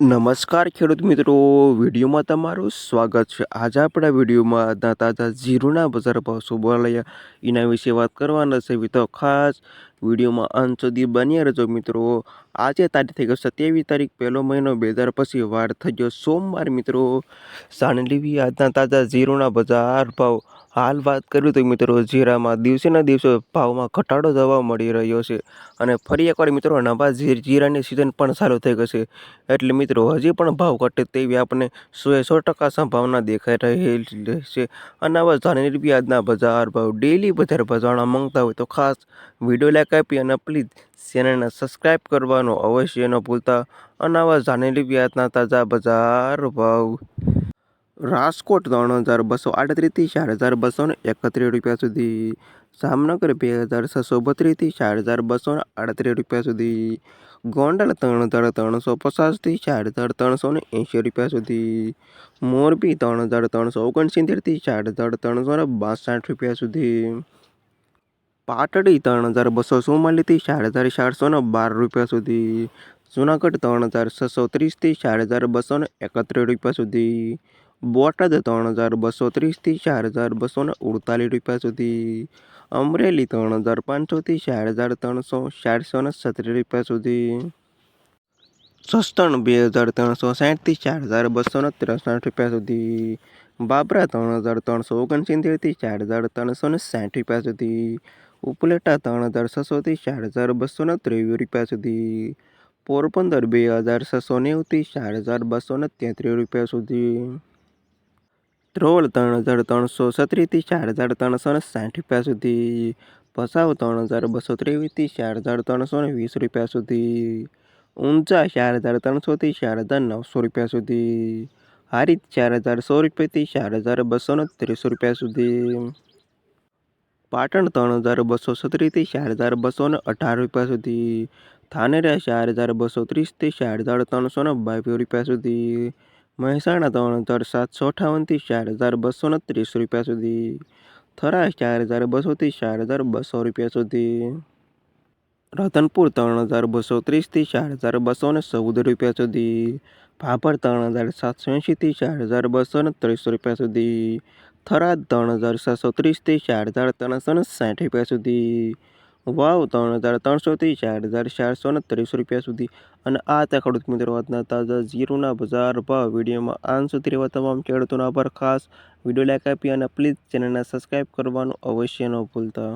નમસ્કાર ખેડૂત મિત્રો, વિડીયોમાં તમારું સ્વાગત છે. આજે આપણા વિડીયોમાં તાજા જીરુના બજાર ભાવ શું એના વિશે વાત કરવાના છે. તો ખાસ વિડીયોમાં અંત સુધી બન્યા રહેજો મિત્રો. આજે તારીખ થઈ ગયો સત્યાવીસ તારીખ, પહેલો મહિનો બે હજાર પછી વાર થઈ ગયો સોમવાર મિત્રો. સાંડલીવી આજના તાજા જીરોના બજાર ભાવ. હાલ વાત કરીએ તો મિત્રો, જીરામાં દિવસેના દિવસે ભાવમાં ઘટાડો જોવા મળી રહ્યો છે. અને ફરી એકવાર મિત્રો, નવા જીરાની સિઝન પણ ચાલુ થઈ ગઈ છે. એટલે મિત્રો, હજી પણ ભાવ ઘટે તેવી આપણને સો સો ટકા સંભાવના દેખાઈ રહેલી છે. અને આવા જાણી રૂપિયા આજના બજાર ભાવ ડેલી બજાર ભજવાના માંગતા હોય તો ખાસ વીડિયો લાઈક આપી અને પ્લીઝ ચેનલને સબસ્ક્રાઈબ કરવાનું અવશ્ય ન ભૂલતા. અને આવા જાણેલી વ્યાજના તાજા બજાર ભાવ. રાજકોટ ત્રણ હજાર બસો આડત્રીસથી ચાર હજાર બસો ને એકત્રીસ રૂપિયા સુધી. જામનગર બે હજાર છસો બત્રીસથી ચાર હજાર બસો ને આડત્રીસ રૂપિયા સુધી. ગોંડલ ત્રણ હજાર ત્રણસો પચાસથી ચાર હજાર ત્રણસો ને એંશી રૂપિયા સુધી. મોરબી ત્રણ હજાર ત્રણસો ઓગણસિત્તેરથી ચાર હજાર ત્રણસો ને બાસઠ રૂપિયા સુધી. પાટડી ત્રણ હજાર બસો ચુમ્માલીસથી ચાર હજાર ચારસો ને બાર રૂપિયા સુધી. જુનાગઢ ત્રણ હજાર છસો ત્રીસથી ચાર હજાર બસો ને એકત્રીસ રૂપિયા સુધી. બોટાદ ત્રણ હજાર બસો ત્રીસથી ચાર હજાર બસો ને ઉડતાલીસ રૂપિયા સુધી. અમરેલી ત્રણ હજાર પાંચસોથી ચાર હજાર ત્રણસો ચારસો ને છત્રીસ રૂપિયા સુધી. સસ્તણ બે હજાર ત્રણસો સાઠથી ચાર હજાર બસો ને ત્રેસઠ રૂપિયા સુધી. બાબરા ત્રણ હજાર ત્રણસો ઓગણસિત્તેરથી ચાર હજાર ત્રણસો ને સાઠ રૂપિયા સુધી. ઉપલેટા ત્રણ હજાર છસોથી ચાર હજાર બસો ને ત્રેવીસ રૂપિયા સુધી પોરબંદર બે હજાર છસો નેવુંથી ચાર હજાર બસો ને તેત્રીસ રૂપિયા સુધી. ધ્રોલ ત્રણ હજાર ત્રણસો છત્રીસથી ચાર હજાર ત્રણસો ને સાઠ રૂપિયા સુધી. ભસાવ ત્રણ હજાર બસો ત્રેવીસથી ચાર હજાર ત્રણસો ને વીસ રૂપિયા સુધી. ઊંચા ચાર હજાર ત્રણસોથી ચાર હજાર નવસો રૂપિયા સુધી. હારીત ચાર હજાર સો રૂપિયાથી ચાર હજાર બસો ને ત્રીસો રૂપિયા સુધી. પાટણ ત્રણ હજાર બસો સત્રીસથી ચાર હજાર બસો ને અઢાર રૂપિયા સુધી. થાનેરા ચાર હજાર બસો ત્રીસથી ચાર હજાર ત્રણસો ને બાવીસ રૂપિયા સુધી. મહેસાણા ત્રણ હજાર સાતસો અઠાવનથી ચાર હજાર બસો ને ત્રીસ રૂપિયા સુધી. થરા ચાર હજાર બસોથી ચાર હજાર બસો રૂપિયા સુધી. રતનપુર ત્રણ હજાર બસો ત્રીસથી ચાર હજાર બસો ને ચૌદ રૂપિયા સુધી. ભાભર ત્રણ હજાર સાતસો એંશીથી ચાર હજાર બસો ને ત્રીસ રૂપિયા સુધી. થરાદ ત્રણ હજાર સાતસો ત્રીસથી ચાર હજાર ત્રણસો ને સાઠ રૂપિયા સુધી. વાવ, ત્રણ હજાર ત્રણસોથી ચાર હજાર ચારસો ને ત્રીસ રૂપિયા સુધી. અને આ ત્યાં ખેડૂત મિત્રો વાતના તાજા જીરુના બજાર ભાવ. વિડીયોમાં આન સુધી રહેવા તમામ ખેડૂતોનો આભાર. ખાસ વીડિયો લાઈક આપી અને પ્લીઝ ચેનલને સબસ્ક્રાઈબ કરવાનું અવશ્ય ન ભૂલતા.